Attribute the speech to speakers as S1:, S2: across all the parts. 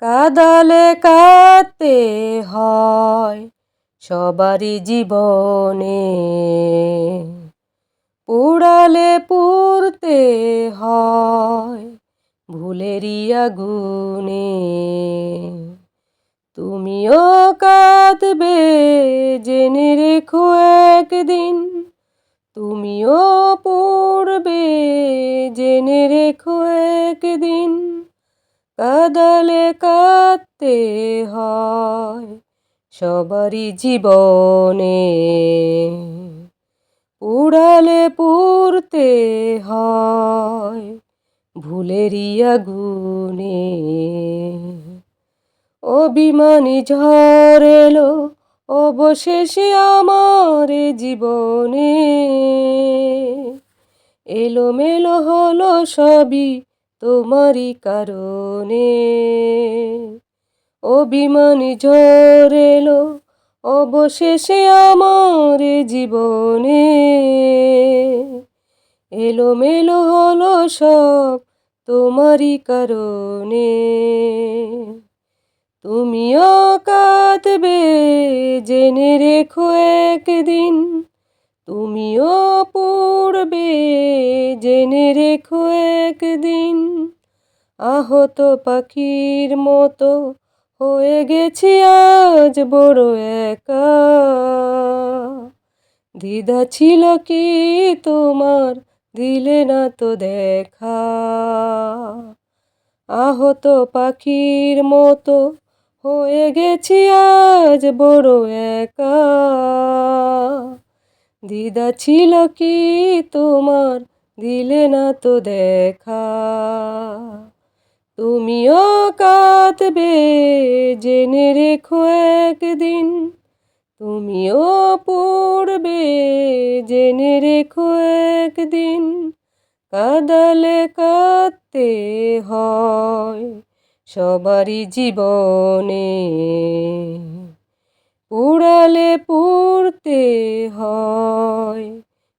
S1: কাদালে কাতে হয় সবারই জীবনে। পুড়ালে পুড়তে হয় ভুলেরই আগুনে। তুমিও কাঁদবে, জেনে রেখো একদিন। তুমিও পড়বে, জেনে রেখো একদিন। কাদালে কাঁদতে হয় সবারই জীবনে। উড়ালে পুড়তে হয় ভুলেরই আগুনে। অভিমানী ঝড় এলো অবশেষে আমার জীবনে। এলোমেলো হলো সবই তোমারই কারণে। অভিমানী ঝড় এলো অবশেষে আমার জীবনে। এলোমেলো হলো সব তোমারই কারণে। তুমিও কাঁদবে জেনে রেখো একদিন তুমিও পড়বে, জেনে রেখো একদিন। আহত পাখির মতো হয়ে গেছি আজ বড় একা। দ্বিধা ছিল কি তোমার, দিলে না তো দেখা। আহত পাখির মতো হয়ে গেছি আজ বড় একা। দিদা ছিল কি তোমার? দিলে না তো দেখা। তুমিও কাঁদবে, জেনে রেখো একদিন। তুমিও পড়বে, জেনে রেখো একদিন। কাদালে কাঁদতে হয় সবারই জীবনে। পুড়ালে পুড়তে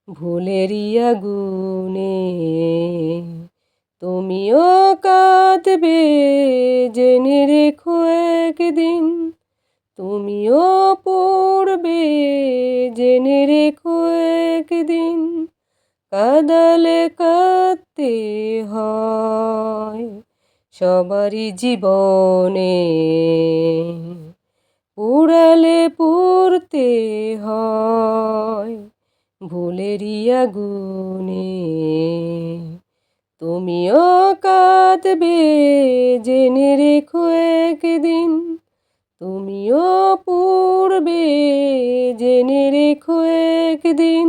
S1: ভুলেরই আগুনে তুমিও কাঁদবে, জেনে রেখো একদিন। তুমিও পড়বে, জেনে রেখো একদিন। কাদালে কাঁদতে হয় সবারই জীবনে। পুড়ালে পুড়তে হয় ভুলেরই আগুনে তুমিও কাঁদবে জেনে রেখো একদিন। তুমিও পড়বে জেনে রেখো একদিন।